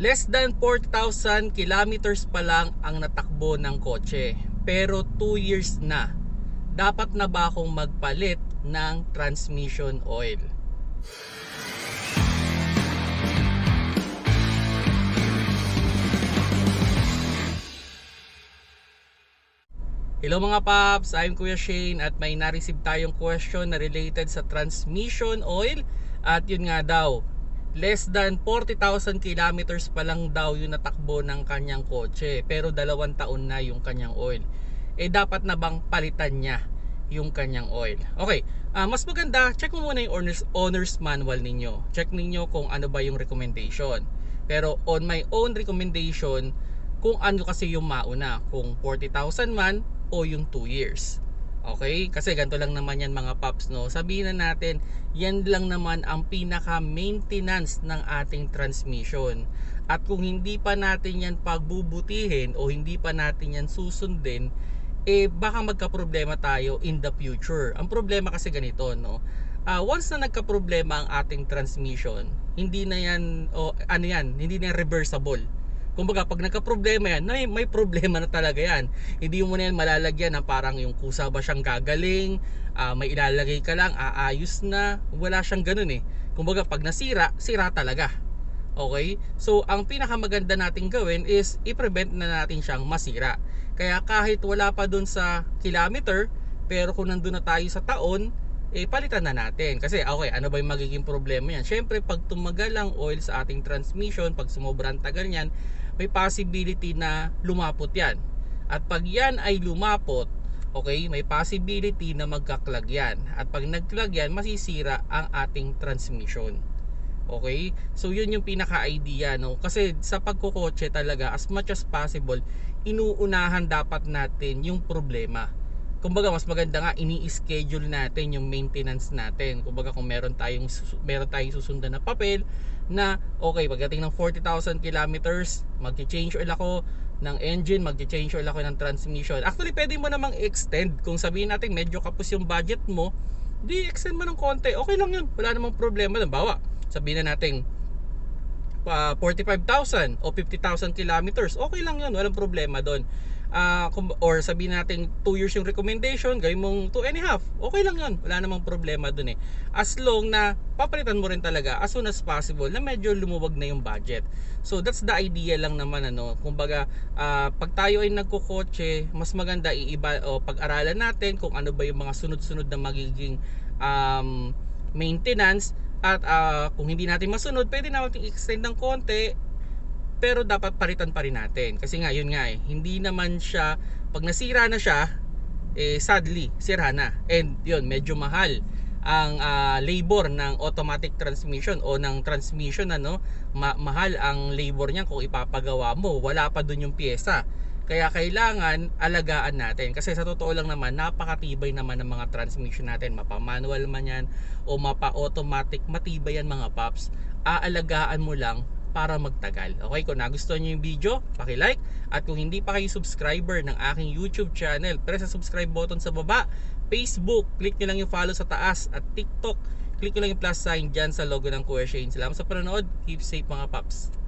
Less than 4,000 kilometers pa lang ang natakbo ng kotse. Pero 2 years na. Dapat na ba akong magpalit ng transmission oil? Hello mga paps, I'm Kuya Shane at may na-receive tayong question na related sa transmission oil at yun nga daw, less than 40,000 kilometers pa lang daw yung natakbo ng kanyang kotse pero dalawang taon na yung kanyang oil. Eh dapat na bang palitan niya yung kanyang oil? Okay, ah, mas maganda, check mo muna yung owner's, owner's manual ninyo. Check ninyo kung ano ba yung recommendation. Pero on my own recommendation, kung ano kasi yung mauna, kung 40,000 man o yung 2 years. Okay? Kasi ganito lang naman yan mga paps, no? Sabihin na natin, yan lang naman ang pinaka-maintenance ng ating transmission. At kung hindi pa natin yan pagbubutihin o hindi pa natin yan susundin, eh baka magka-problema tayo in the future. Ang problema kasi ganito, no? Ah, once na nagka-problema ang ating transmission, hindi na yan, o ano yan, hindi na reversible Kumbaga, pag nagka-problema yan, may, may problema na talaga yan. Hindi mo na yan malalagyan na parang yung kusa ba siyang gagaling, ah, may ilalagay ka lang, aayos na. Wala siyang ganun eh. Kumbaga, pag nasira, sira talaga. Okay? So, ang pinakamaganda nating gawin is i-prevent na natin siyang masira. Kaya kahit wala pa dun sa kilometer, pero kung nandun na tayo sa taon, eh palitan na natin. Kasi okay, ano ba yung magiging problema yan? Siyempre, pag tumagal ang oil sa ating transmission, pag sumubrang tagal niyan, may possibility na lumapot yan. At pag yan ay lumapot, okay, may possibility na magkaklag yan. At pag nagklag yan, masisira ang ating transmission. Okay? So yun yung pinaka-idea no. Kasi sa pagkokotse talaga as much as possible inuunahan dapat natin yung problema. Kumbaga mas maganda nga ini-schedule natin yung maintenance natin. Kumbaga kung meron tayong meron tayong susundan na papel na okay pagdating ng 40,000 kilometers, magki-change oil ako ng engine, magki-change oil ako ng transmission. Actually, pwede mo namang extend. Kung sabihin natin medyo kapos yung budget mo, di extend mo ng konti. Okay lang yun. Wala namang problema. Halimbawa, sabihin na natin uh, 45,000 o 50,000 kilometers. Okay lang yun. Walang problema doon uh, or sabihin natin 2 years yung recommendation, gawin mong 2 and a half. Okay lang yun. Wala namang problema dun eh. As long na papalitan mo rin talaga as soon as possible na medyo lumuwag na yung budget. So that's the idea lang naman ano. Kumbaga, uh, pag tayo ay nagkukotse, mas maganda iiba o pag-aralan natin kung ano ba yung mga sunod-sunod na magiging um, maintenance at uh, kung hindi natin masunod, pwede natin extend ng konti pero dapat palitan pa rin natin. Kasi nga yun nga eh hindi naman siya pag nasira na siya eh sadly sira na. And yun medyo mahal ang uh, labor ng automatic transmission o ng transmission ano ma- mahal ang labor niya kung ipapagawa mo. Wala pa dun yung pyesa kaya kailangan alagaan natin. Kasi sa totoo lang naman napakatibay naman ng mga transmission natin. Mapa manual man yan o mapa automatic matibay yan mga paps. Aalagaan mo lang para magtagal. Okay, kung nagustuhan niyo yung video, paki-like at kung hindi pa kayo subscriber ng aking YouTube channel, press sa subscribe button sa baba. Facebook, click niyo lang yung follow sa taas at TikTok, click niyo lang yung plus sign diyan sa logo ng Kuya Shane. Salamat sa panonood. Keep safe mga paps.